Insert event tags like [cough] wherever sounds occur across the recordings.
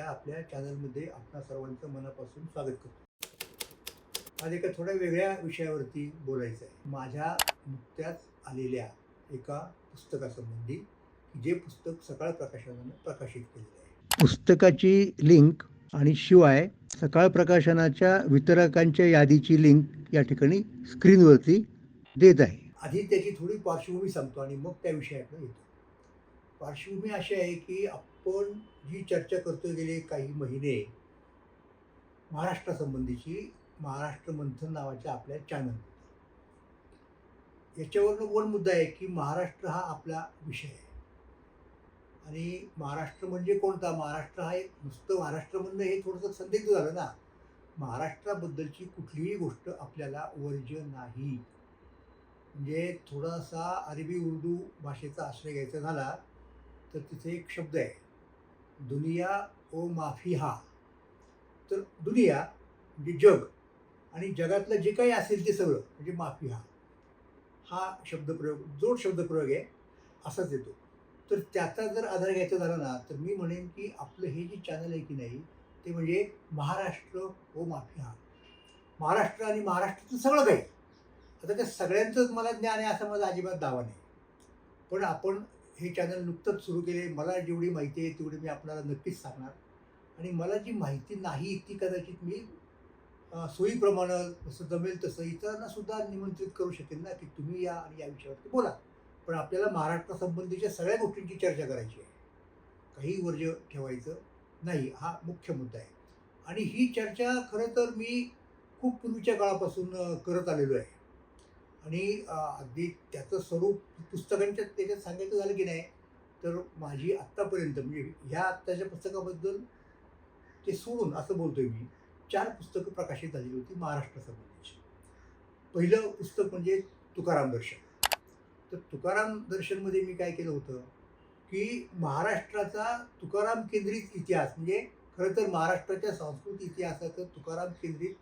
या आपल्या चॅनलमध्ये आपणा सर्वांचं मनापासून स्वागत करतो. आज एका थोड्या वेगळ्या विषयावरती बोलायचं आहे. माझ्या नुकत्याच आलेल्या एका पुस्तकासंबंधी जे पुस्तक सकाळ प्रकाशनानं प्रकाशित केलेलं आहे. पुस्तकाची लिंक आणि शिवाय सकाळ प्रकाशनाच्या वितरकांच्या यादीची लिंक या ठिकाणी स्क्रीनवरती देत आहे. आधी त्याची थोडी पार्श्वभूमी सांगतो आणि मग त्या विषयाकडे येतो. पार्श्वभूमी अशी आहे की आपण जी चर्चा करतो गेले काही महिने महाराष्ट्रासंबंधीची महाराष्ट्र मंथन नावाच्या आपल्या चॅनल याच्यावरनं वन मुद्दा आहे की महाराष्ट्र हा आपला विषय आहे. आणि महाराष्ट्र म्हणजे कोणता? महाराष्ट्र हा एक नुसतं महाराष्ट्र म्हणणं हे थोडंसं संदिग्ध झालं ना. महाराष्ट्राबद्दलची कुठलीही गोष्ट आपल्याला वर्ज्य नाही. म्हणजे थोडासा अरबी उर्दू भाषेचा आश्रय घ्यायचा झाला तर तिथे एक शब्द आहे. दुनिया ओ माफी हा. तर दुनिया म्हणजे जग आणि जगातलं जे काही असेल ते सगळं म्हणजे माफी हा. हा शब्दप्रयोग जोड शब्दप्रयोग आहे असाच येतो. तर त्याचा जर आधार घ्यायचा झाला ना तर मी म्हणेन की आपलं हे जे चॅनल आहे की नाही ते म्हणजे महाराष्ट्र ओ माफी हा. महाराष्ट्र आणि महाराष्ट्राचं सगळं काही. आता त्या सगळ्यांचंच मला ज्ञान आहे असं माझा अजिबात दावा नाही. पण आपण हे चॅनल नुकतंच सुरू केले. मला जेवढी माहिती आहे तेवढी मी आपल्याला नक्कीच सांगणार. आणि मला जी माहिती नाही ती कदाचित मी सोयीप्रमाणे जसं जमेल तसं इतरांना सुद्धा निमंत्रित करू शकेन ना की तुम्ही या आणि या विषयावरती बोला. पण आपल्याला महाराष्ट्रासंबंधीच्या सगळ्या गोष्टींची चर्चा करायची आहे. काही वर्ज ठेवायचं नाही हा मुख्य मुद्दा आहे. आणि ही चर्चा खरं तर मी खूप पूर्वीच्या काळापासून करत आलेलो आहे. आणि अगदी त्याचं स्वरूप पुस्तकांच्या त्याच्यात सांगायचं झालं की नाही तर माझी आत्तापर्यंत म्हणजे ह्या आत्ताच्या पुस्तकाबद्दल ते सोडून असं बोलतोय मी चार पुस्तकं प्रकाशित झालेली होती महाराष्ट्रासंबंधीची पहिलं पुस्तक म्हणजे तुकाराम दर्शन. तर तुकाराम दर्शनमध्ये मी काय केलं होतं की महाराष्ट्राचा तुकाराम केंद्रित इतिहास म्हणजे खरं तर महाराष्ट्राच्या सांस्कृतिक इतिहासाचं तुकाराम केंद्रित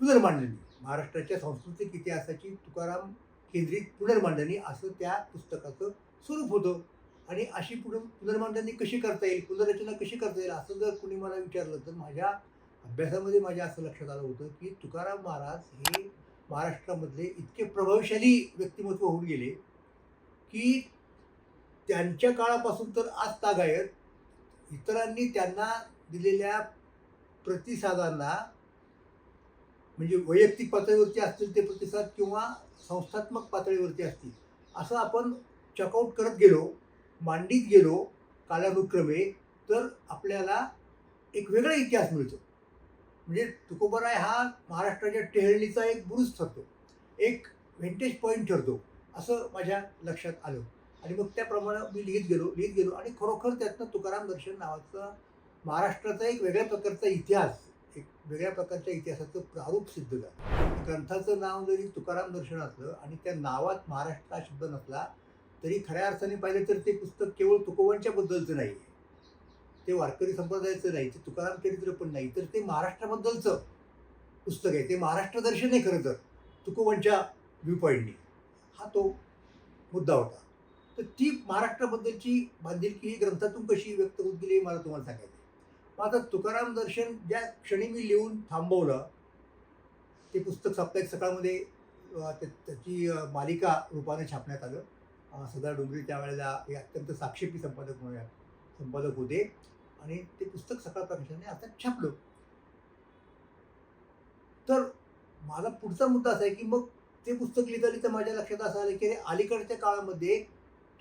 पुनर्मांडणी महाराष्ट्राच्या सांस्कृतिक इतिहासाची तुकाराम केंद्रित पुनर्मांडणी असं त्या पुस्तकाचं स्वरूप होतं. आणि अशी पुढं पुनर्मांडणी कशी करता येईल? पुनर्रचना कशी करता येईल? असं जर कुणी मला विचारलं तर माझ्या अभ्यासामध्ये माझ्या असं लक्षात आलं होतं की तुकाराम महाराज हे महाराष्ट्रामधले इतके प्रभावशाली व्यक्तिमत्व होऊन गेले की त्यांच्या काळापासून तर आज तागायत. इतरांनी त्यांना दिलेल्या प्रतिसादांना म्हणजे वैयक्तिक पातळीवरती असतील ते प्रतिसाद किंवा संस्थात्मक पातळीवरती असतील. असं आपण चकआउट करत गेलो मांडीत गेलो कालानुक्रमे तर आपल्याला एक वेगळा इतिहास मिळतो. म्हणजे तुकोबराय हा महाराष्ट्राच्या टेहळणीचा एक बुरुज ठरतो. एक व्हेंटेज पॉईंट ठरतो. असं माझ्या लक्षात आलं. आणि मग त्याप्रमाणे मी लिहित गेलो लिहित गेलो आणि खरोखर त्यातनं तुकाराम दर्शन नावाचा महाराष्ट्राचा एक वेगळ्या प्रकारचा इतिहास एक वेगळ्या प्रकारच्या इतिहासाचं प्रारूप सिद्ध झालं. ग्रंथाचं नाव जरी तुकाराम दर्शन असलं आणि त्या नावात महाराष्ट्र हा शब्द नसला तरी खऱ्या अर्थाने पाहिलं तर ते पुस्तक केवळ तुकोबांच्या बद्दलचं नाही आहे ते वारकरी संप्रदायाचं नाही ते तुकाराम चरित्र पण नाही तर ते महाराष्ट्राबद्दलचं पुस्तक आहे. ते महाराष्ट्र दर्शन आहे खरं तर तुकोबांच्या व्ह्यूपॉईंटनी हा तो मुद्दा होता. तर ती महाराष्ट्राबद्दलची बांधिलकी ही ग्रंथातून कशी व्यक्त होत गेली हे मला तुम्हाला सांगायचं आहे. मग आता तुकाराम दर्शन ज्या क्षणी मी लिहून थांबवलं ते पुस्तक साप्ताहिक सकाळमध्ये त्याची मालिका रूपाने छापण्यात आलं. सदा डोंगरी त्यावेळेला हे अत्यंत साक्षेपी संपादक म्हणूया संपादक होते. आणि ते पुस्तक सकाळ प्रकाशनाने आता छापलं. तर माझा पुढचा मुद्दा असा आहे की मग ते पुस्तक लिहिता लिहिता माझ्या लक्षात असं आलं की अलीकडच्या काळामध्ये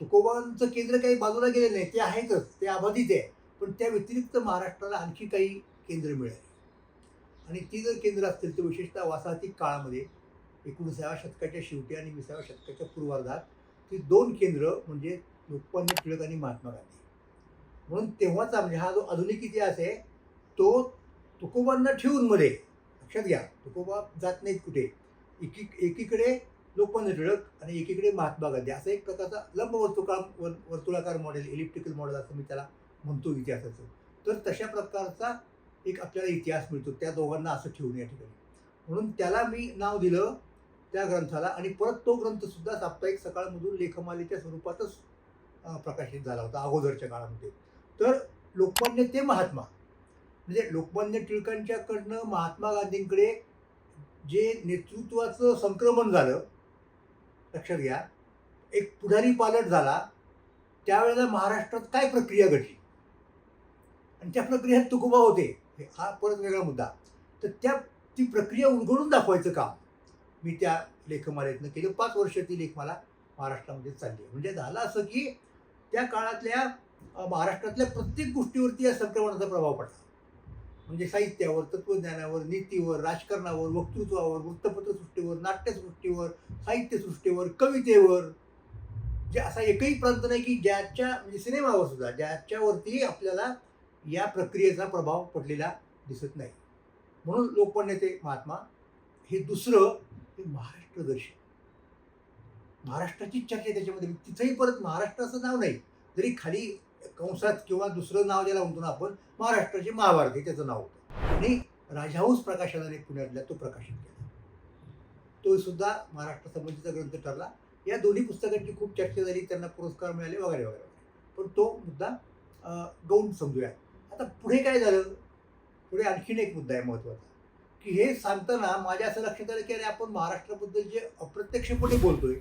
तुकोबांचं केंद्र काही बाजूला गेलेलं नाही. ते आहेतच. ते अबाधित आहे. पण त्या व्यतिरिक्त महाराष्ट्राला आणखी काही केंद्र मिळाली. आणि ती जर केंद्र असतील तर विशेषतः वासाहतिक काळामध्ये एकोणीसाव्या शतकाच्या शेवटी आणि विसाव्या शतकाच्या पूर्वार्धात ती दोन केंद्र म्हणजे लोकमान्य टिळक आणि महात्मा गांधी. म्हणून तेव्हाचा म्हणजे हा जो आधुनिक इतिहास आहे तो तुकोबांना ठेवून मध्ये लक्षात घ्या तुकोबा जात नाहीत कुठे. एकी एकीकडे लोकमान्य टिळक आणि एकीकडे महात्मा गांधी. असं एक प्रकारचा लंब वर्तुळा वर्तुळाकार मॉडेल इलिप्टिकल मॉडेल असं मी त्याला म्हणतो इतिहासाचं. तर तशा प्रकारचा एक आपल्याला इतिहास मिळतो. त्या दोघांना असं ठेवून या ठिकाणी. म्हणून त्याला मी नाव दिलं त्या ग्रंथाला आणि परत तो ग्रंथसुद्धा साप्ताहिक सकाळमधून लेखमालेच्या स्वरूपातच प्रकाशित झाला होता अगोदरच्या काळामध्ये. तर लोकमान्य ते महात्मा. म्हणजे लोकमान्य टिळकांच्याकडनं महात्मा गांधींकडे जे नेतृत्वाचं संक्रमण झालं लक्षात घ्या एक पुढारी पालट झाला त्यावेळेला महाराष्ट्रात काय प्रक्रिया घडली? आणि त्या प्रक्रियेत तुकोबा होते. हे- हा परत वेगळा मुद्दा. तर त्या ती प्रक्रिया उलगडून दाखवायचं काम. मी त्या लेखमालेतनं केलं. पाच वर्ष ती लेखमाला महाराष्ट्रामध्ये चालली आहे. म्हणजे झालं असं की त्या काळातल्या महाराष्ट्रातल्या प्रत्येक गोष्टीवरती या संक्रमणाचा प्रभाव पडला. म्हणजे साहित्यावर तत्वज्ञानावर नीतीवर राजकारणावर वक्तृत्वावर वृत्तपत्रसृष्टीवर नाट्यसृष्टीवर साहित्यसृष्टीवर कवितेवर. जे असा एकही प्रांत नाही की ज्याच्या म्हणजे सिनेमावर सुद्धा ज्याच्यावरती आपल्याला या प्रक्रियेचा प्रभाव पडलेला दिसत नाही. म्हणून लोकमान्य महात्मा हे दुसरं हे महाराष्ट्रदर्शन महाराष्ट्राची चर्चा आहे त्याच्यामध्ये. तिथंही परत महाराष्ट्राचं नाव नाही. जरी खाली कंसात किंवा दुसरं नाव ज्याला म्हणतो ना आपण महाराष्ट्राचे महाभारत हे त्याचं नाव होतं. आणि राजहाऊस प्रकाशनाने पुण्यातल्या तो प्रकाशित केला. तो सुद्धा महाराष्ट्र संबंधीचा ग्रंथ ठरला. या दोन्ही पुस्तकांची खूप चर्चा झाली. त्यांना पुरस्कार मिळाले वगैरे वगैरे पण तो मुद्दा गौण समजूयात. आता पुढे काय झालं? पुढे आणखीन एक मुद्दा आहे महत्त्वाचा. की हे सांगताना माझ्या असं लक्षात आलं की अरे आपण महाराष्ट्राबद्दल जे अप्रत्यक्षपणे बोलतोय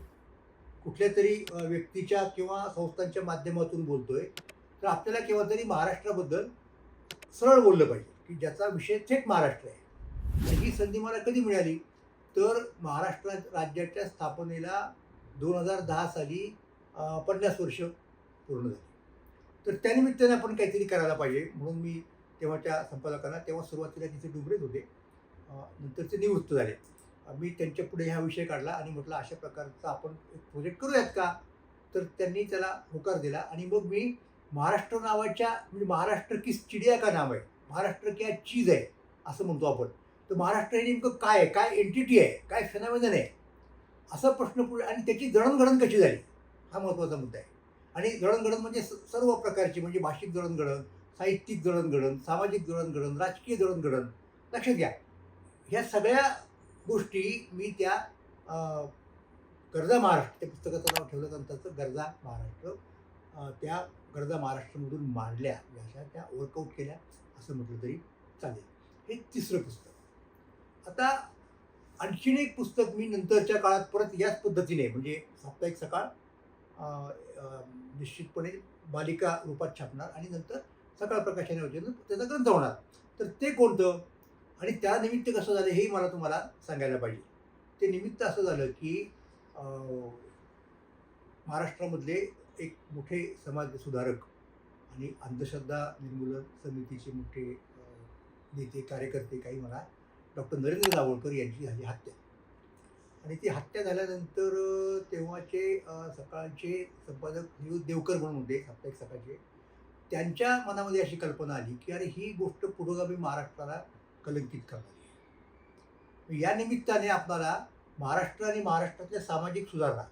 कुठल्या तरी व्यक्तीच्या किंवा संस्थांच्या माध्यमातून बोलतोय तर आपल्याला केव्हा तरी महाराष्ट्राबद्दल सरळ बोललं पाहिजे की ज्याचा विषय थेट महाराष्ट्र आहे. आणि ही संधी मला कधी मिळाली? तर महाराष्ट्र राज्याच्या स्थापनेला दोन हजार दहा साली पन्नास वर्ष पूर्ण झाली. तर त्यानिमित्ताने आपण काहीतरी करायला पाहिजे. म्हणून मी तेव्हाच्या संपादकांना तेव्हा सुरुवातीला तिथे डुबरेच होते. नंतरचे नंतर ते निवृत्त झाले. मी त्यांच्या पुढे हा विषय काढला आणि म्हटलं अशा प्रकारचा आपण एक प्रोजेक्ट करूयात का? तर त्यांनी त्याला होकार दिला आणि मग मी महाराष्ट्र नावाच्या म्हणजे महाराष्ट्र की चिडिया का नाव आहे? महाराष्ट्र क्या चीज आहे? असं म्हणतो आपण. तर महाराष्ट्र हे नेमकं काय आहे? काय एंटिटी आहे? काय फेनामिनन आहे? असा प्रश्न पुढे आणि त्याची जडणघडण कशी झाली? हा महत्त्वाचा मुद्दा आहे. आणि जडणघडण म्हणजे स- सर्व प्रकारची म्हणजे भाषिक जडणघडण साहित्यिक जडणघडण सामाजिक जडणघडण राजकीय जडणघडण लक्षात घ्या. ह्या सगळ्या गोष्टी मी त्या गरजा महाराष्ट्र त्या पुस्तकाचं नाव ठेवलं नंतरचं गरजा महाराष्ट्र त्या गरजा महाराष्ट्रामधून मांडल्या. अशा त्या वर्कआउट केल्या असं म्हटलं तरी चालेल. हे तिसरं पुस्तक. आता आणखीन एक पुस्तक मी नंतरच्या काळात परत याच पद्धतीने म्हणजे साप्ताहिक सकाळ निश्चितपणे बालिका रूपात छापणार आणि नंतर सकाळ प्रकाशन वचन त्याचा ग्रंथ होणार. तर ते कोणतं? आणि त्या निमित्त कसं झालं हेही मला तुम्हाला सांगायला पाहिजे. ते निमित्त असं झालं की महाराष्ट्रामधले एक मोठे समाज सुधारक आणि अंधश्रद्धा निर्मूलन समितीचे मोठे नेते कार्यकर्ते काही म्हणा डॉक्टर नरेंद्र दाभोळकर यांची झाली हत्या. आणि ती हत्या झाल्यानंतर तेव्हाचे सकाळचे संपादक नियुत देवकर म्हणून होते साप्ताहिक सकाळचे. त्यांच्या मनामध्ये अशी कल्पना आली की अरे ही गोष्ट पुरोगामी महाराष्ट्राला कलंकित करणारी आहे. या निमित्ताने आपल्याला महाराष्ट्र आणि महाराष्ट्रातल्या सामाजिक सुधारणा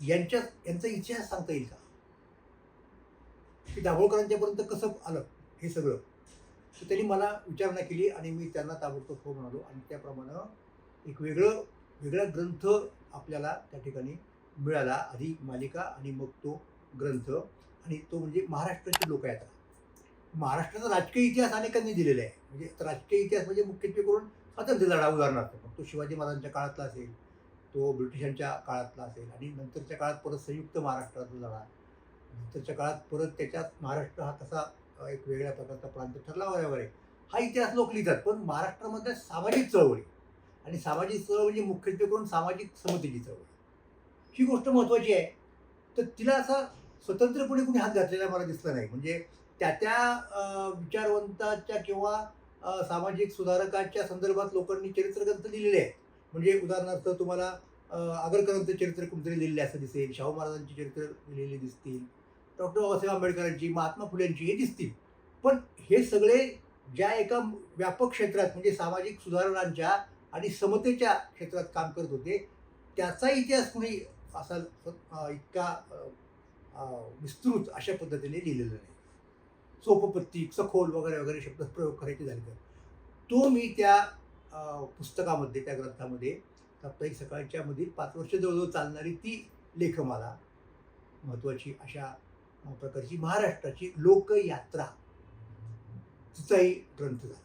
यांच्या यांचा इतिहास सांगता येईल का? की दाभोळकरांच्यापर्यंत कसं आलं हे सगळं? तर त्यांनी मला विचारणा केली आणि मी त्यांना ताबडतोब हो म्हणालो आणि त्याप्रमाणे एक वेगळं वेगळा ग्रंथ आपल्याला त्या ठिकाणी मिळाला. आधी मालिका आणि मग तो ग्रंथ. आणि तो म्हणजे महाराष्ट्राची लोकयात्रा महाराष्ट्राचा राजकीय इतिहास अनेकांनी दिलेला आहे. म्हणजे राजकीय इतिहास म्हणजे मुख्यत्वे करून स्वातंत्र्य लढा उदाहरणार्थ मग तो शिवाजी महाराजांच्या काळातला असेल तो ब्रिटिशांच्या काळातला असेल आणि नंतरच्या काळात परत संयुक्त महाराष्ट्राचा लढा. नंतरच्या काळात परत त्याच्यात महाराष्ट्र हा कसा एक वेगळ्या प्रकारचा प्रांत ठरला वगैरे. हा इतिहास लोक लिहितात. पण महाराष्ट्रामध्ये सामाजिक चळवळी आणि सामाजिक चळवळ म्हणजे मुख्यत्वे करून सामाजिक समतेची चळवळ ही गोष्ट महत्त्वाची आहे. तर तिला असा स्वतंत्रपणे कुणी हात घातलेला मला दिसला नाही. म्हणजे त्या त्या विचारवंताच्या किंवा सामाजिक सुधारकाच्या संदर्भात लोकांनी चरित्रग्रंथ लिहिलेले आहेत. म्हणजे उदाहरणार्थ तुम्हाला आगरकरांचं चरित्र कुठेतरी लिहिलेलं असं दिसेल शाहू महाराजांची चरित्र लिहिलेली दिसतील डॉक्टर बाबासाहेब आंबेडकरांची महात्मा फुलेंची हे दिसतील. पण हे सगळे ज्या एका व्यापक क्षेत्रात म्हणजे सामाजिक सुधारणांच्या आणि समतेच्या क्षेत्रात काम करत होते. त्याचा इतिहास कुणी असा इतका विस्तृत अशा पद्धतीने लिहिलेला नाही. सोपपत्ती सखोल वगैरे वगैरे शब्द प्रयोग करायचे झाले तर. तो मी त्या पुस्तकामध्ये त्या ग्रंथामध्ये साप्ताहिक सकाळच्या मधील पाच वर्ष जवळजवळ चालणारी ती लेखमाला महत्त्वाची अशा प्रकारची महाराष्ट्राची लोकयात्रा तिचाही ग्रंथ झाला.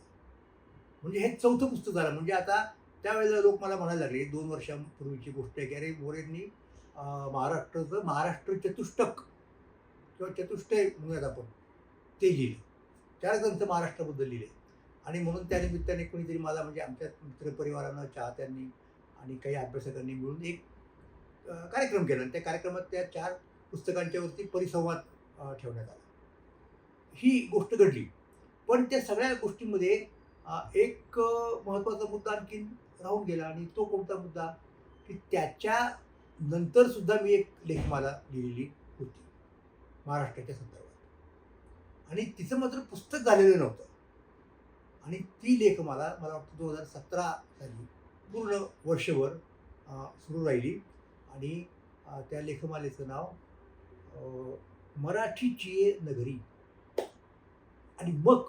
म्हणजे हे चौथं पुस्तक झालं. म्हणजे आता त्यावेळेला लोक मला म्हणायला लागले दोन वर्षांपूर्वीची गोष्ट आहे की अरे मोरेंनी महाराष्ट्राचं महाराष्ट्र चतुष्टक किंवा चतुष्टय म्हणूयात आपण. ते लिहिलं. चार ग्रंथ महाराष्ट्राबद्दल लिहिले आणि म्हणून त्या निमित्ताने कोणीतरी मला म्हणजे आमच्या मित्रपरिवारानं चाहत्यांनी आणि काही अभ्यासकांनी मिळून एक कार्यक्रम केला. आणि त्या कार्यक्रमात त्या चार पुस्तकांच्यावरती परिसंवाद ठेवण्यात आला. ही गोष्ट घडली. पण त्या सगळ्या गोष्टींमध्ये एक महत्त्वाचा मुद्दा आणखीन राहून गेला आणि तो कोणता मुद्दा की त्याच्या नंतर सुद्धा मी एक लेखमाला लिहिलेली होती महाराष्ट्राच्या संदर्भात. आणि तिचं मात्र पुस्तक झालेलं नव्हतं. आणि ती लेखमाला मला वाटतं दोन हजार सतरा साली पूर्ण वर्षभर सुरू राहिली. आणि त्या लेखमालेचं नाव मराठीची नगरी. आणि मग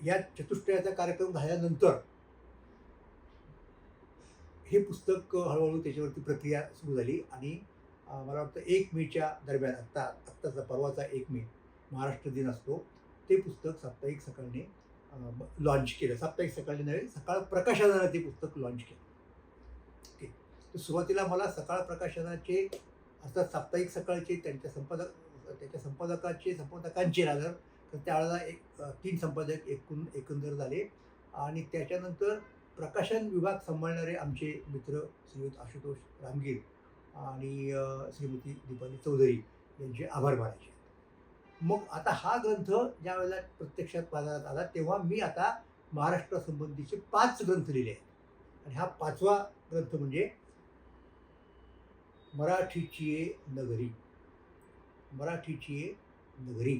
या चतुष्टयाचा कार्यक्रम झाल्यानंतर हे पुस्तक हळूहळू त्याच्यावरती प्रक्रिया सुरू झाली आणि मला वाटतं एक मेच्या दरम्यान आत्ता आत्ताचा परवाचा एक मे महाराष्ट्र दिन असतो ते पुस्तक साप्ताहिक सकाळने लॉन्च केलं. साप्ताहिक सकाळने नव्हे सकाळ प्रकाशनानं ते पुस्तक लॉन्च केलं. ओके. तर सुरुवातीला मला सकाळ प्रकाशनाचे अर्थात साप्ताहिक सकाळचे त्यांच्या संपादक त्याच्या संपादकाचे संपादकांचे रादर तर त्यावेळेला एक तीन संपादक एकूण एकंदर झाले. आणि त्याच्यानंतर प्रकाशन विभाग सांभाळणारे आमचे मित्र श्रीयुत आशुतोष रामगीर आणि श्रीमती दीपाली चौधरी यांचे आभार मानायचे मग आता हा ग्रंथ ज्या वेळेला प्रत्यक्षात बाजारात आला तेव्हा मी आता महाराष्ट्रासंबंधीचे पाच ग्रंथ लिहिले आहेत. आणि हा पाचवा ग्रंथ म्हणजे मराठीची ये नगरी. मराठीची ये नगरी.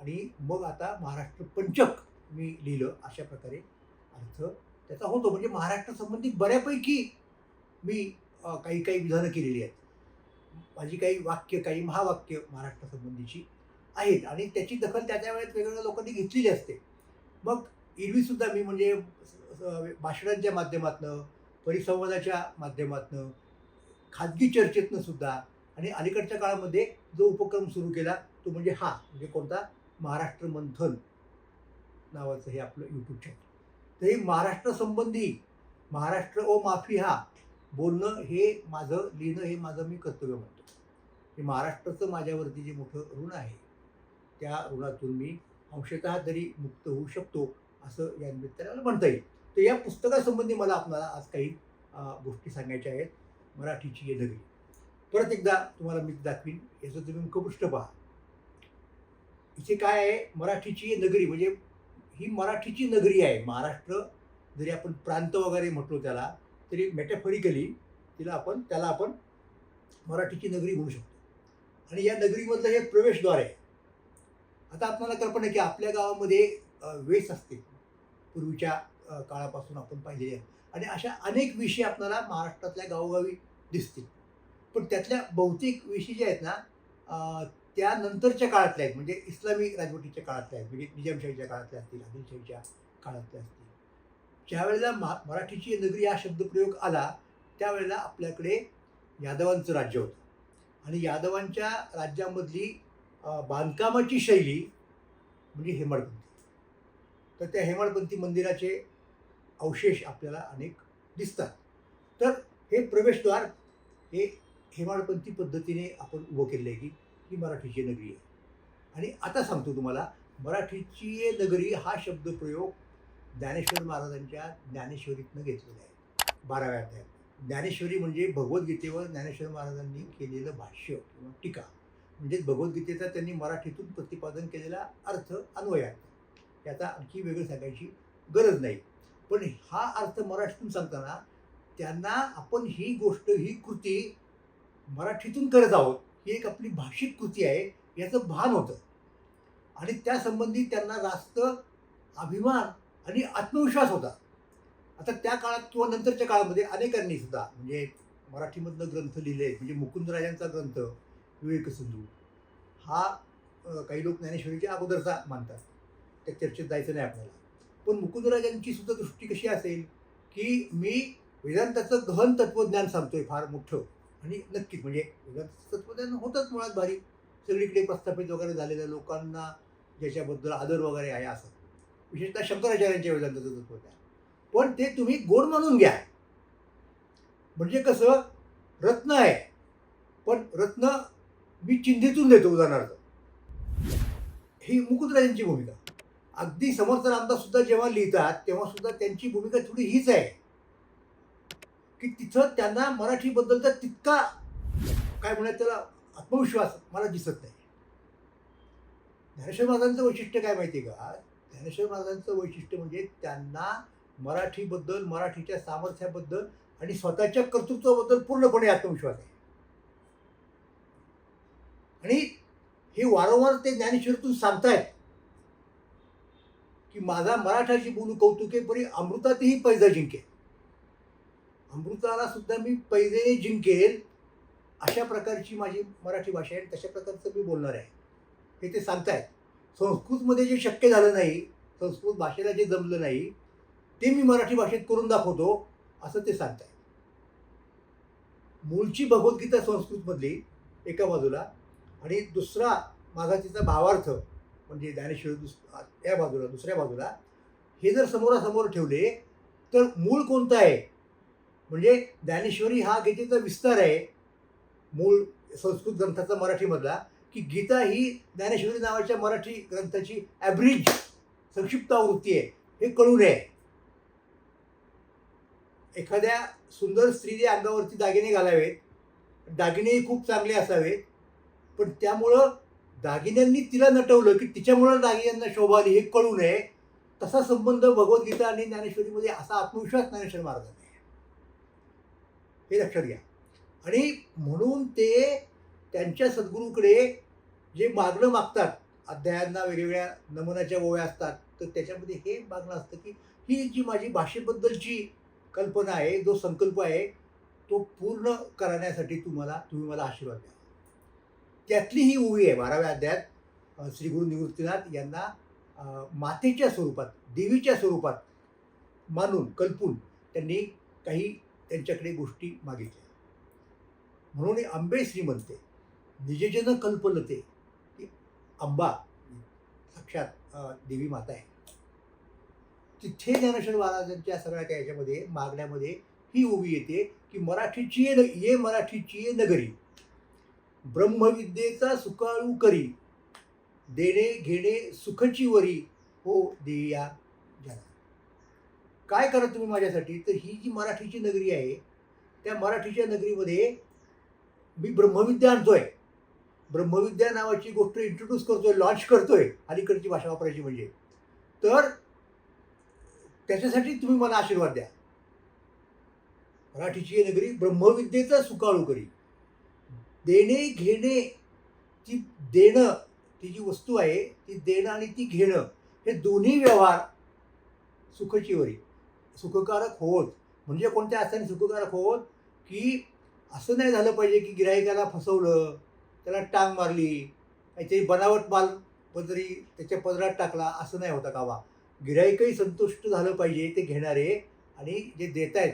आणि मग आता महाराष्ट्र पंचक मी लिहिलं अशा प्रकारे. अर्थ त्याचा होतो. म्हणजे महाराष्ट्रासंबंधी बऱ्यापैकी मी काही काही विधानं केलेली आहेत. माझी काही वाक्य काही महावाक्य महाराष्ट्रासंबंधीची आहेत. आणि त्याची दखल त्या त्या वेळेत वेगवेगळ्या लोकांनी घेतलेली असते. मग एरवीसुद्धा मी म्हणजे भाषणांच्या माध्यमातनं परिसंवादाच्या माध्यमातनं खाजगी चर्चेतनं सुद्धा आणि अलीकडच्या काळामध्ये जो उपक्रम सुरू केला तो म्हणजे हा. म्हणजे कोणता? महाराष्ट्र मंथन नावाचं हे आपलं यूट्यूब चॅनल तर हे महाराष्ट्रासंबंधी महाराष्ट्र ओ माफी हा बोलणं हे माझं लिहिणं हे माझं मी कर्तव्य म्हणतो. हे महाराष्ट्राचं माझ्यावरती जे मोठं ऋण आहे त्या ऋणातून मी अंशतः तरी मुक्त होऊ शकतो असं या निमित्ताने म्हणता येईल. तर या पुस्तकासंबंधी मला आपल्याला आज काही गोष्टी सांगायच्या आहेत. मराठीची ये नगरी परत एकदा तुम्हाला मी दाखवीन. याचं तुम्ही मुखपृष्ठ पहा. इथे काय आहे? मराठीची नगरी म्हणजे ही मराठीची नगरी आहे. महाराष्ट्र जरी आपण प्रांत वगैरे म्हटलो त्याला तरी मेटाफरिकली तिला आपण त्याला आपण मराठीची नगरी म्हणू शकतो. आणि या नगरीमधलं हे प्रवेशद्वार आहे. आता आपल्याला कल्पना आहे की आपल्या गावामध्ये वेस असते. पूर्वीच्या काळापासून आपण पाहिलेले आहे. आणि अशा अनेक विषय आपल्याला महाराष्ट्रातल्या गावोगावी दिसतील. पण त्यातल्या बहुतेक विषय जे आहेत ना त्यानंतरच्या त्या नंतरच्या काळातल्या आहेत. म्हणजे इस्लामी राजवटीच्या काळातल्या आहेत. म्हणजे निजामशाहीच्या काळातल्या असतील आदिलशाहीच्या काळातल्या असतील. ज्या वेळेला मा मराठीची नगरी हा शब्दप्रयोग आला त्यावेळेला आपल्याकडे यादवांचं राज्य होतं. आणि यादवांच्या राज्यामधली बांधकामाची शैली म्हणजे हेमाडपंथी. तर त्या हेमाडपंथी मंदिराचे अवशेष आपल्याला अनेक दिसतात. तर हे प्रवेशद्वार हे हेमाडपंथी पद्धतीने आपण उभं केले आहे की ही मराठीची नगरी आहे. आणि आता सांगतो तुम्हाला मराठीची नगरी हा शब्दप्रयोग ज्ञानेश्वर महाराजांच्या ज्ञानेश्वरीतनं घेतलेला आहे. बाराव्या अध्यायात. ज्ञानेश्वरी म्हणजे भगवद्गीतेवर ज्ञानेश्वर महाराजांनी केलेलं भाष्य किंवा टीका. म्हणजेच भगवद्गीतेचा त्यांनी मराठीतून प्रतिपादन केलेला अर्थ अन्वय त्याचा आणखी वेगळं सांगायची गरज नाही. पण हा अर्थ मराठीतून सांगताना त्यांना आपण ही गोष्ट ही कृती मराठीतून करत आहोत. ही एक आपली भाषिक कृती आहे याचं भान होतं. आणि त्यासंबंधी त्यांना जास्त अभिमान आणि आत्मविश्वास होता. आता त्या काळात किंवा नंतरच्या काळामध्ये अनेकांनी सुद्धा म्हणजे मराठीमधनं ग्रंथ लिहिले आहेत म्हणजे मुकुंदराजांचा ग्रंथ विवेक सिंधू हा काही लोक ज्ञानेश्वरीच्या अगोदरचा मानतात. त्या चर्चेत जायचं नाही आपल्याला. पण मुकुंदराजांची सुद्धा दृष्टी कशी असेल की मी वेदांताचं गहन तत्वज्ञान सांगतोय फार मोठं. आणि नक्कीच म्हणजे वेदांताचं तत्वज्ञान होतंच मुळात भारी सगळीकडे प्रस्थापित वगैरे झालेल्या लोकांना ज्याच्याबद्दल आदर वगैरे आहे असं. विशेषतः शंकराचार्यांच्या वेदांताचं तत्व त्या पण ते तुम्ही गोड मानून घ्या. म्हणजे कसं रत्न आहे. पण रत्न मी चिंधेतून देतो उदाहरणार्थ. ही मुकुंदराजांची भूमिका. अगदी समर्थ रामदास सुद्धा जेव्हा लिहितात तेव्हा सुद्धा त्यांची भूमिका थोडी हीच आहे. की तिथं त्यांना मराठीबद्दलचा तितका काय म्हणूयात त्याला आत्मविश्वास मला दिसत नाही. ज्ञानेश्वर महाराजांचं वैशिष्ट्य काय माहिती आहे का? ज्ञानेश्वर महाराजांचं वैशिष्ट्य म्हणजे त्यांना मराठीबद्दल मराठीच्या सामर्थ्याबद्दल आणि स्वतःच्या कर्तृत्वाबद्दल पूर्णपणे आत्मविश्वास आहे. आणि हे वारंवार ते ज्ञानेश्वरीतून सांगतायत की माझा मराठाशी बोलू कौतुके परी अमृतातही पैजा जिंके अमृताला सुद्धा मी पैजेने जिंकेल अशा प्रकारची माझी मराठी भाषा आहे आणि तशा प्रकारचं मी बोलणार आहे. हे ते सांगतायत. संस्कृतमध्ये जे शक्य झालं नाही संस्कृत भाषेला जे जमलं नाही ते मी मराठी भाषेत करून दाखवतो असं ते सांगतायत. मूळची भगवद्गीता संस्कृतमधली एका बाजूला आणि दुसरा माझा तिचा भावार्थ म्हणजे ज्ञानेश्वर दुस या बाजूला दुसऱ्या बाजूला हे जर समोरासमोर ठेवले तर मूळ कोणतं आहे? म्हणजे ज्ञानेश्वरी हा गीतेचा विस्तार आहे मूळ संस्कृत ग्रंथाचा मराठीमधला की गीता ही ज्ञानेश्वरी नावाच्या मराठी ग्रंथाची ॲव्हरेज संक्षिप्त आवृत्ती आहे हे कळू नये एखाद्या सुंदर स्त्रीने अंगावरती दागिने घालावेत दागिनेही खूप चांगले असावेत पण त्यामुळं दागिन्यांनी तिला नटवलं की तिच्यामुळं दागिन्यांना शोभा आली हे कळू नये तसा संबंध भगवद्गीता आणि ज्ञानेश्वरीमध्ये असा आत्मविश्वास ज्ञानेश्वर महाराजांना आहे हे लक्षात घ्या. आणि म्हणून ते त्यांच्या सद्गुरूकडे जे मागणं मागतात अध्यायांना वेगवेगळ्या नमुनाच्या ओव्या असतात तर त्याच्यामध्ये हे मागणं असतं की ही जी माझी भाषेबद्दलची कल्पना आहे जो संकल्प आहे तो पूर्ण करण्यासाठी तुम्हाला तुम्ही मला आशीर्वाद द्या. त्यातली ही ओवी आहे बाराव्या अध्यायात श्री गुरु निवृत्तीनाथ यांना मातेच्या स्वरूपात देवीच्या स्वरूपात मानून कल्पून त्यांनी काही त्यांच्याकडे गोष्टी मागितल्या. म्हणून आंबे श्रीमंते निजजन कल्पलते की अंबा साक्षात देवी माता आहे. तिथे ज्ञानेश्वर महाराजांच्या सगळ्या त्या याच्यामध्ये मागण्यामध्ये ही उभी येते की मराठीची ये न- ये मराठीची ये नगरी. ब्रह्मविद्येचा सुकाळू करी. देणे घेणे सुखची वरी. हो देया काय करा तुम्ही माझ्यासाठी? तर ही जी मराठीची नगरी आहे त्या मराठीच्या नगरीमध्ये मी ब्रह्मविद्या आणतोय. ब्रह्मविद्या नावाची गोष्ट इंट्रोड्यूस करतोय लॉन्च करतोय अलीकडची भाषा वापरायची म्हणजे. तर त्याच्यासाठी तुम्ही मला आशीर्वाद द्या. मराठीची नगरी ब्रह्मविद्येचा सुकाळू करी. देणे घेणे ती देणं ती जी वस्तू आहे ती देणं आणि ती घेणं हे दोन्ही व्यवहार सुखची वरी सुखकारक होत. म्हणजे कोणत्या अर्थाने सुखकारक होत? की असं नाही झालं पाहिजे की गिराहिकाला फसवलं त्याला टांग मारली काहीतरी बनावट माल पदरी त्याच्या पदरात टाकला असं नाही होता कावा. गिराहिकही संतुष्ट झालं पाहिजे ते घेणारे आणि जे देत आहेत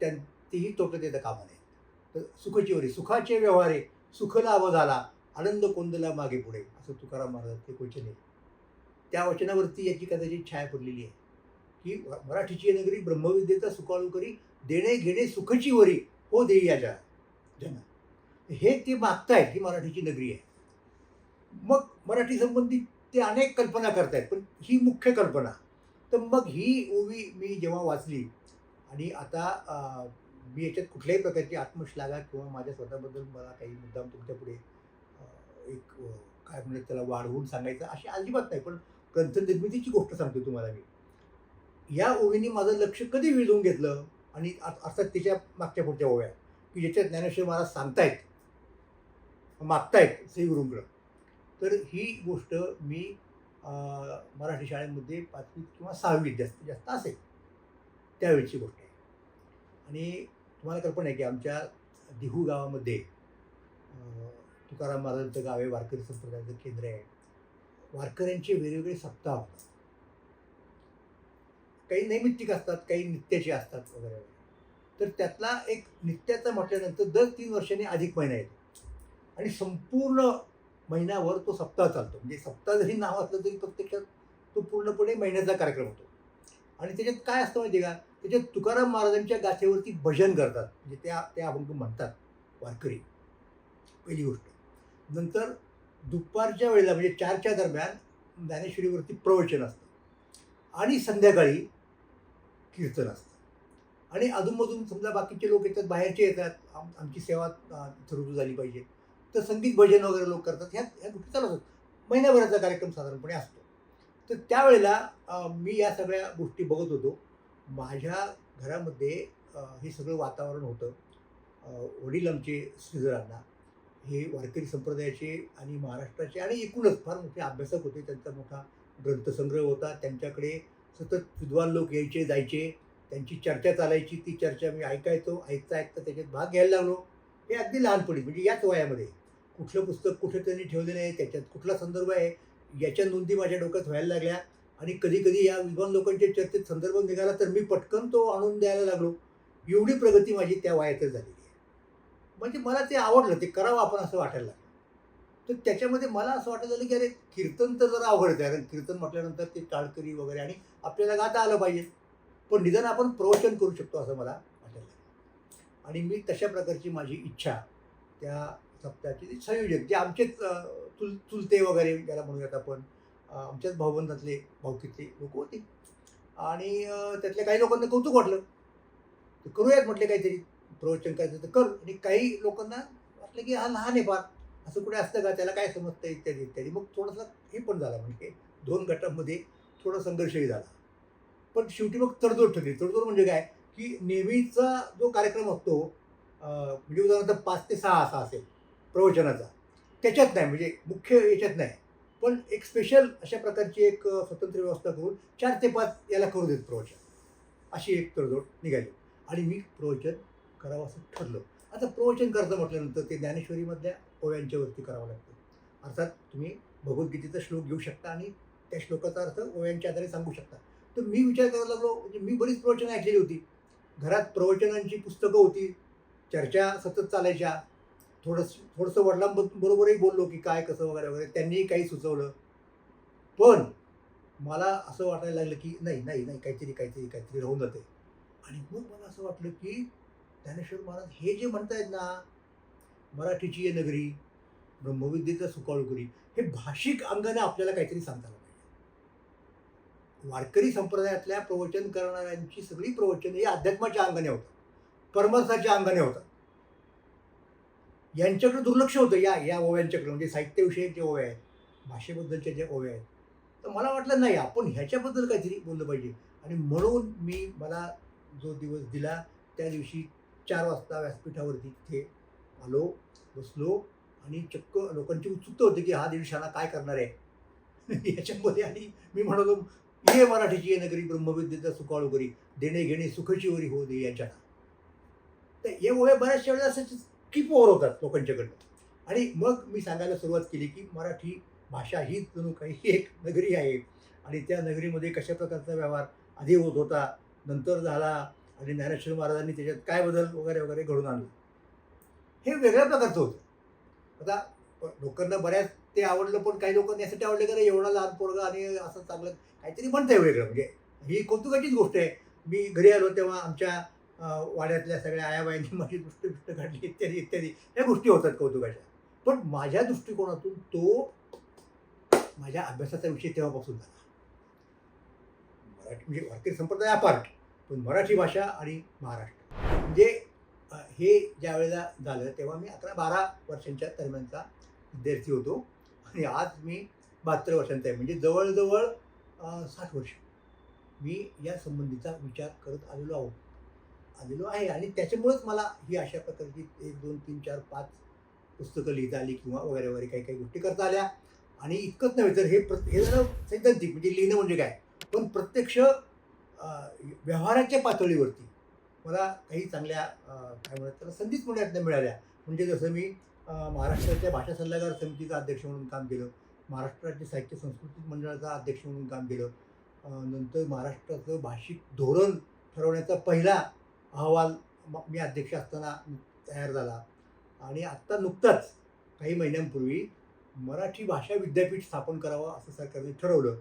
त्यां तेही तोटं देता कामा नये तर सुखची वरी सुखाचे व्यवहारे सुख लाभ झाला आनंद कोंदला मागे पुढे असं तुकाराम महाराज ते वचन आहे. त्या वचनावरती याची कदाचित छाया पडलेली आहे. की मराठीची नगरी ब्रह्मविद्येचा सुकाळू करी देणे घेणे सुखची वरी हो देई जना हे ते मागतायत ही मराठीची नगरी आहे. मग मराठी संबंधित ते अनेक कल्पना करतायत पण ही मुख्य कल्पना. तर मग ही ओवी मी जेव्हा वाचली आणि आता मी याच्यात कुठल्याही प्रकारची आत्मश्लाघा किंवा माझ्या स्वतःबद्दल मला काही मुद्दाम तुमच्यापुढे एक काय म्हणतात त्याला वाढवून सांगायचं अशी अजिबात नाही पण ग्रंथनिर्मितीची गोष्ट सांगतो तुम्हाला मी. या ओवींनी माझं लक्ष कधी वेधून घेतलं? आणि अर्थात त्याच्या मागच्या पुढच्या ओव्या की ज्याच्यात ज्ञानेश्वर महाराज सांगतायत मागतायत श्रीगुरुंकडं तर ही गोष्ट मी मराठी शाळेमध्ये पाचवीत किंवा सहावीत जास्तीत जास्त असेल. त्यावेळची गोष्ट आहे. आणि तुम्हाला कल्पना आहे की आमच्या दिहू गावामध्ये तुकाराम महाराजांचं गाव आहे वारकरी संप्रदायाचं केंद्र आहे. वारकऱ्यांचे वेगवेगळे सप्ताह होतात. काही नैमित्तिक असतात काही नित्याचे असतात वगैरे. वगैरे तर त्यातला एक नित्याचा म्हटल्यानंतर दर तीन वर्षांनी अधिक महिना येतो. आणि संपूर्ण महिन्यावर तो सप्ताह चालतो. म्हणजे सप्ताह जरी नाव असलं तरी प्रत्यक्षात तो पूर्णपणे महिन्याचा कार्यक्रम होतो. आणि त्याच्यात काय असतं माहिती का? त्याच्यात तुकाराम महाराजांच्या गाथेवरती भजन करतात. म्हणजे त्या त्या अभंग म्हणतात. वारकरी. पहिली गोष्ट. नंतर दुपारच्या वेळेला म्हणजे चारच्या दरम्यान ज्ञानेश्वरीवरती प्रवचन असतं. आणि संध्याकाळी कीर्तन असतं. आणि अधूनमधून समजा बाकीचे लोक येतात बाहेरचे येतात आम आमची सेवा अ, रुजू झाली पाहिजे. तर संगीत भजन वगैरे लोक करतात. ह्या ह्या गोष्टी चालू असतात. महिन्याभराचा कार्यक्रम साधारणपणे असतो. तर त्यावेळेला मी या सगळ्या गोष्टी बघत होतो. माझ्या घरामध्ये हे सगळं वातावरण होतं. वडील आमचे श्रीधरांना. हे वारकरी संप्रदायाचे आणि महाराष्ट्राचे आणि एकूणच फार मोठे अभ्यासक होते. त्यांचा मोठा ग्रंथसंग्रह होता. त्यांच्याकडे सतत विद्वान लोक यायचे जायचे. त्यांची चर्चा चालायची. ती चर्चा मी ऐकायचो ऐकता ऐकता त्याच्यात भाग घ्यायला लागलो हे अगदी लहानपणी म्हणजे याच वयामध्ये. कुठलं पुस्तक कुठे त्यांनी ठेवलेलं आहे त्याच्यात कुठला संदर्भ आहे याच्या नोंदी माझ्या डोक्यात व्हायला लागल्या. आणि कधी कधी या विद्वान लोकांच्या चर्चेत संदर्भ निघाला तर मी पटकन तो आणून द्यायला लागलो. एवढी प्रगती माझी त्या वयातच झालेली आहे. म्हणजे मला ते आवडलं ते करावं आपण असं वाटायला लागलं. तर त्याच्यामध्ये मला असं वाटत झालं की अरे कीर्तन तर जरा अवघड आहे. कारण कीर्तन म्हटल्यानंतर ते टाळकरी वगैरे आणि आपल्याला गाता आलं पाहिजे. पण निदान आपण प्रवचन करू शकतो असं मला वाटायला आणि मी तशा प्रकारची माझी इच्छा त्या सप्ताहाचे संयोजक जे आमचेच तुल चुल चुलते वगैरे ज्याला म्हणूयात आपण आमच्याच भाऊबंधातले भावकीतले लोक होते. आणि त्यातल्या काही लोकांना कौतुक वाटलं. तर करूयात म्हटले काहीतरी प्रवचन करायचं तर कर. आणि काही लोकांना वाटलं की हा लहान आहे फार. असं कुठे असतं का? त्याला काय समजतं? इत्यादी इत्यादी. मग थोडंसं हे पण झालं म्हणजे दोन गटांमध्ये थोडा संघर्षही झाला. पण शेवटी मग तडजोड ठरली. तडजोड म्हणजे काय? की नेहमीचा जो कार्यक्रम असतो म्हणजे उदाहरणार्थ पाच ते सहा असा असेल प्रवचनाचा त्याच्यात नाही. म्हणजे मुख्य याच्यात नाही. पण एक स्पेशल अशा प्रकारची एक स्वतंत्र व्यवस्था करून चार ते पाच याला करू देत प्रवचन. अशी एक तडजोड निघाली. आणि मी प्रवचन करावं असं ठरलं. आता प्रवचन करतं म्हटल्यानंतर ते ज्ञानेश्वरीमधल्या ओव्यांच्यावरती करावं लागतं. अर्थात तुम्ही भगवद्गीतेचा श्लोक घेऊ शकता आणि त्या श्लोकाचा अर्थ ओव्यांच्या आधारे सांगू शकता. तर मी विचार करायला लागलो म्हणजे मी बरीच प्रवचनं ऐकलेली होती. घरात प्रवचनांची पुस्तकं होती चर्चा सतत चालायच्या. थोडंसं थोडंसं वडिलांबरोबरही बोललो की काय कसं वगैरे वगैरे त्यांनीही काही सुचवलं. पण मला असं वाटायला लागलं की नाही नाही नाही काहीतरी काहीतरी काहीतरी राहून जाते आणि मग मला असं वाटलं की ज्ञानेश्वर महाराज हे जे म्हणतायत ना मराठीची ये नगरी ब्रह्मविद्येचा सुकाळुकरी हे भाषिक अंगाने आपल्याला काहीतरी सांगता पाहिजे वारकरी संप्रदायातल्या प्रवचन करणाऱ्यांची सगळी प्रवचन ही अध्यात्माच्या अंगाने होतात. परमार्थाच्या अंगाने होतात. यांच्याकडे दुर्लक्ष होतं या या ओव्यांच्याकडे म्हणजे साहित्यविषयक जे ओव्या आहेत भाषेबद्दलच्या ज्या ओव्या आहेत तर मला वाटलं नाही आपण ह्याच्याबद्दल काहीतरी बोललं पाहिजे. आणि म्हणून मी मला जो दिवस दिला त्या दिवशी चार वाजता व्यासपीठावरती तिथे आलो बसलो आणि चक्क लोकांची उत्सुकता होती की हा दिवसाला काय करणार आहे? [laughs] याच्यामध्ये आणि मी म्हणालो ये मराठीची ये नगरी ब्रह्मविद्येचा सुकाळू करी देणे घेणे सुखची वरी हो दे याच्या तर हे ओव्या बऱ्याचशा वेळेला असं किप ओव्हर होतात लोकांच्याकडनं. आणि मग मी सांगायला सुरुवात केली की मराठी भाषा ही जणू काही [laughs] एक नगरी आहे. आणि त्या नगरीमध्ये कशा प्रकारचा व्यवहार आधी होत होता नंतर झाला आणि ज्ञानेश्वर महाराजांनी त्याच्यात काय बदल वगैरे वगैरे घडून आणलं? हे वेगळ्या प्रकारचं होतं. आता लोकांना बऱ्याच ते आवडलं पण काही लोकांनी यासाठी आवडलं का एवढा लहान पोरगा आणि असं चांगलं काहीतरी म्हणतंय वेगळं. म्हणजे ही कौतुकाचीच गोष्ट आहे. मी घरी आलो तेव्हा आमच्या वाड्यातल्या सगळ्या आयाबाईंनी माझी दृष्ट काढली इत्यादी इत्यादी. ह्या गोष्टी होतात कौतुकाच्या. पण माझ्या दृष्टिकोनातून तो माझ्या अभ्यासाचा विषय तेव्हापासून झाला. मराठी म्हणजे वारकरी संप्रदाय अपार्ट पण मराठी भाषा आणि महाराष्ट्र. म्हणजे हे ज्या वेळेला झालं तेव्हा मी अकरा बारा वर्षांच्या दरम्यानचा विद्यार्थी होतो. आणि आज मी बहात्तर वर्षांचा आहे. म्हणजे जवळजवळ साठ वर्ष मी या संबंधीचा विचार करत आलेलो आहोत आलेलो आहे. आणि त्याच्यामुळेच मला ही अशा प्रकारची एक दोन तीन चार पाच पुस्तकं लिहिता आली किंवा वगैरे वगैरे काही काही गोष्टी करता आल्या. आणि इतकंच नव्हे तर हे प्र हे झालं सैद्धांतिक म्हणजे लिहिणं म्हणजे काय? पण प्रत्यक्ष व्यवहाराच्या पातळीवरती मला काही चांगल्या काय म्हणतात त्याला संधीच पुण्यातनं मिळाल्या. म्हणजे जसं मी महाराष्ट्राच्या भाषा सल्लागार समितीचा अध्यक्ष म्हणून काम केलं. महाराष्ट्राचे साहित्य संस्कृती मंडळाचा अध्यक्ष म्हणून काम केलं. नंतर महाराष्ट्राचं भाषिक धोरण ठरवण्याचा पहिला अहवाल मी अध्यक्ष असताना तयार झाला. आणि आत्ता नुकताच काही महिन्यांपूर्वी मराठी भाषा विद्यापीठ स्थापन करावं असं सरकारने ठरवलं.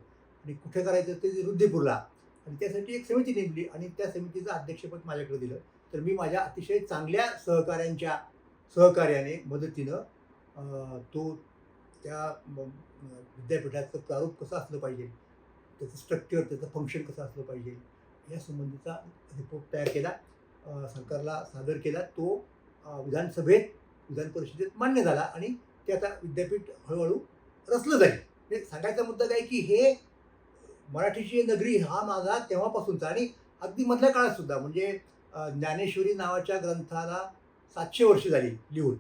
आणि कुठे करायचं ते रुद्धीपूरला आणि त्यासाठी एक समिती नेमली आणि त्या समितीचं अध्यक्षपद माझ्याकडे दिलं. तर मी माझ्या अतिशय चांगल्या सहकाऱ्यांच्या सहकार्याने मदतीनं तो त्या विद्यापीठाचं प्रारूप कसं असलं पाहिजे त्याचं स्ट्रक्चर त्याचं फंक्शन कसं असलं पाहिजे या संबंधीचा रिपोर्ट तयार केला सरकारला सादर केला. तो विधानसभेत विधान परिषदेत मान्य झाला आणि ते आता विद्यापीठ हळूहळू रचलं जाईल. म्हणजे सांगायचा मुद्दा काय की हे मराठीची नगरी हा माझा तेव्हापासूनचा आणि अगदी मधल्या काळात सुद्धा. म्हणजे ज्ञानेश्वरी नावाच्या ग्रंथाला सातशे वर्ष झाली लिहून.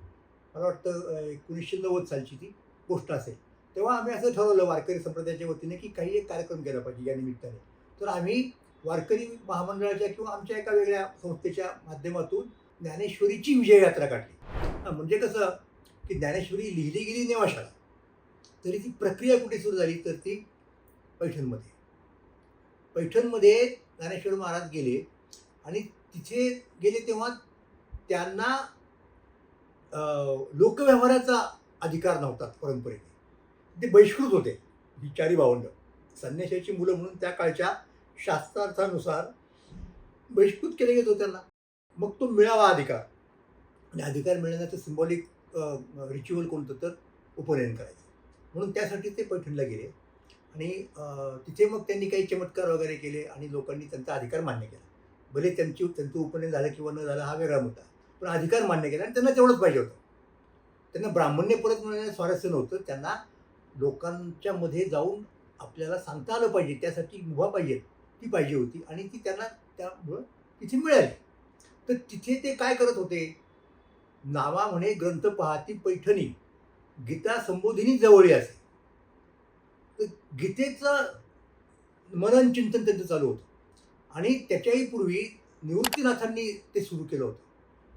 मला वाटतं एकोणीसशे नव्वद सालची ती गोष्ट असेल. तेव्हा आम्ही असं ठरवलं वारकरी संप्रदायाच्या वतीने की काही एक कार्यक्रम केला पाहिजे या निमित्ताने. तर आम्ही वारकरी महामंडळाच्या किंवा आमच्या एका वेगळ्या संस्थेच्या माध्यमातून ज्ञानेश्वरीची विजय यात्रा काढली म्हणजे कसं की ज्ञानेश्वरी लिहिली गेली नेवाशाला तरी ती प्रक्रिया कुठे सुरू झाली? तर ती पैठणमध्ये. पैठणमध्ये ज्ञानेश्वर महाराज गेले आणि तिथे गेले तेव्हा त्यांना लोकव्यवहाराचा अधिकार नव्हता परंपरेने. ते बहिष्कृत होते ही चारी भावंड. संन्याशाची मुलं म्हणून त्या काळच्या शास्त्रार्थानुसार बहिष्कृत केले गेले त्यांना. मग तो मिळावा अधिकार. आणि अधिकार मिळण्याचं सिम्बॉलिक रिच्युअल कोणतं तर उपनयन करायचं. म्हणून त्यासाठी ते पैठणला गेले. आणि तिथे मग त्यांनी काही चमत्कार वगैरे केले आणि लोकांनी त्यांचा अधिकार मान्य केला. भले त्यांची त्यांचं उपनयन झालं किंवा न झालं हा वेगळा मुद्दा. पण अधिकार मान्य केला आणि त्यांना तेवढंच पाहिजे होतं. त्यांना ब्राह्मण्य परत मिळण्याचं स्वारस्य नव्हतं. त्यांना लोकांच्या मध्ये जाऊन आपल्याला सांगता आलं पाहिजे. त्यासाठी मुभा पाहिजे ती पाहिजे होती आणि ती त्यांना त्यामुळं तिथे मिळाली. तर तिथे ते काय करत होते? नावा म्हणे ग्रंथ पाहती पैठणी गीता संबोधिनी जवळी असे. गीतेचं मनन चिंतन त्यांचं चालू होतं. आणि त्याच्याही पूर्वी निवृत्तीनाथांनी ते सुरू केलं होतं.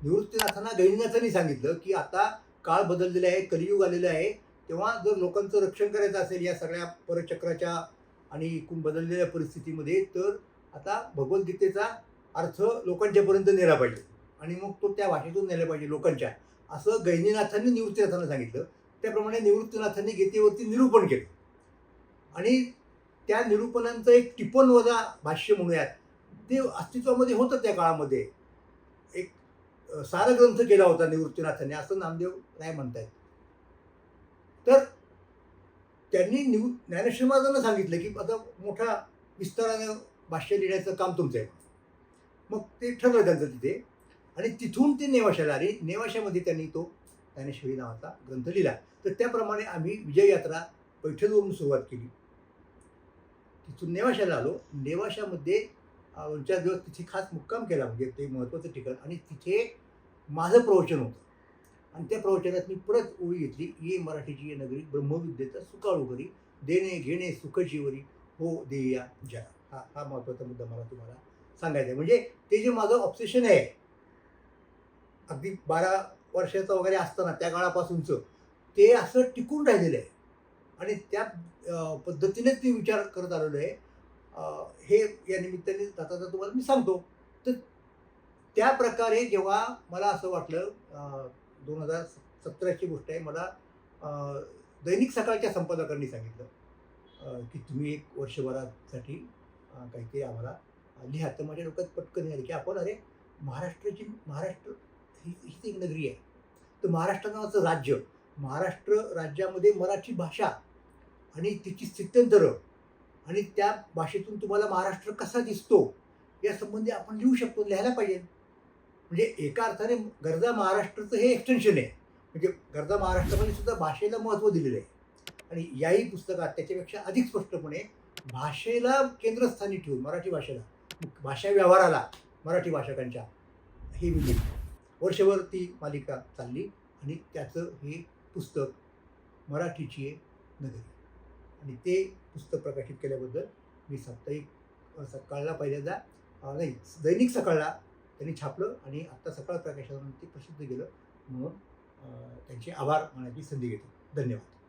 निवृत्तीनाथांना गैनीनाथांनी सांगितलं की आता काळ बदललेला आहे कलियुग आलेलं आहे. तेव्हा जर लोकांचं रक्षण करायचं असेल या सगळ्या परचक्राच्या आणि एकूण बदललेल्या परिस्थितीमध्ये तर आता भगवद्गीतेचा अर्थ लोकांच्यापर्यंत नेला पाहिजे. आणि मग तो त्या भाषेतून नेला पाहिजे लोकांच्या. असं गैनीनाथांनी निवृत्तीनाथांना सांगितलं. त्याप्रमाणे निवृत्तीनाथांनी गीतेवरती निरूपण केलं. आणि त्या निरूपणांचं एक टिपण वजा भाष्य म्हणूयात. ते अस्तित्वामध्ये होतं त्या काळामध्ये. एक सारा ग्रंथ केला होता निवृत्तीनाथांनी. असं नामदेव राय म्हणतायत. तर त्यांनी निव ज्ञानेश्वर महाराजांना सांगितलं की आता मोठा विस्तारानं भाष्य लिहिण्याचं काम तुमचं आहे. मग ते ठरलं त्यांचं तिथे. आणि तिथून ते नेवाशाला आले नेवाशामध्ये त्यांनी तो ज्ञानेश्वरी नावाचा ग्रंथ लिहिला. तर त्याप्रमाणे आम्ही विजय यात्रा पैठणवरून सुरुवात केली. तिथून नेवाशाला आलो. नेवाशामध्ये आमच्या दिवस तिथे खास मुक्काम केला म्हणजे ते महत्त्वाचं ठिकाण आणि तिथे माझं प्रवचन होतं. आणि त्या प्रवचनात मी परत ओळी घेतली ये मराठीची ये नगरी ब्रह्मविद्येचा सुकाळू करी देणे घेणे सुखजीवरी हो देया जया हा हा महत्त्वाचा मुद्दा मला तुम्हाला सांगायचा आहे. म्हणजे ते जे माझं ऑब्सेशन आहे अगदी बारा वर्षाचं वगैरे असताना त्या काळापासूनचं ते असं टिकून राहिलेलं आहे. आणि त्या पद्धतीनेच मी विचार करत आलेलो आहे. हे या निमित्ताने जाता तुम्हाला मी सांगतो. तर त्या प्रकारे जेव्हा मला असं वाटलं दोन हजार सतराची गोष्ट आहे मला दैनिक सकाळच्या संपादकांनी सांगितलं की तुम्ही एक वर्षभरासाठी काहीतरी आम्हाला लिहा. तर माझ्या डोक्यात पटकन आले की आपण अरे महाराष्ट्राची महाराष्ट्र ही हीच एक नगरी आहे. तर महाराष्ट्र नावाचं राज्य महाराष्ट्र राज्यामध्ये मराठी भाषा आणि तिची स्थित्यंतरं आणि त्या भाषेतून तुम्हाला महाराष्ट्र कसा दिसतो या संबंधी आपण लिहू शकतो लिहायला पाहिजे. म्हणजे एका अर्थाने गरजा महाराष्ट्राचं हे एक्सटेन्शन आहे. म्हणजे गरजा महाराष्ट्रामध्ये सुद्धा भाषेला महत्त्व दिलेलं आहे. आणि याही पुस्तकात त्याच्यापेक्षा अधिक स्पष्टपणे भाषेला केंद्रस्थानी ठेवून मराठी भाषेला भाषा व्यवहाराला मराठी भाषकांच्या हे मी वर्षभर ती मालिका चालली आणि त्याचं हे पुस्तक मराठीची आहे नगरी. आणि ते पुस्तक प्रकाशित केल्याबद्दल मी साप्ताहिक सकाळला पहिल्यांदा नाही दैनिक सकाळला त्यांनी छापलं आणि आत्ता सकाळ प्रकाशनानं ते प्रसिद्ध केलं म्हणून त्यांचे आभार मानायची संधी घेतो धन्यवाद.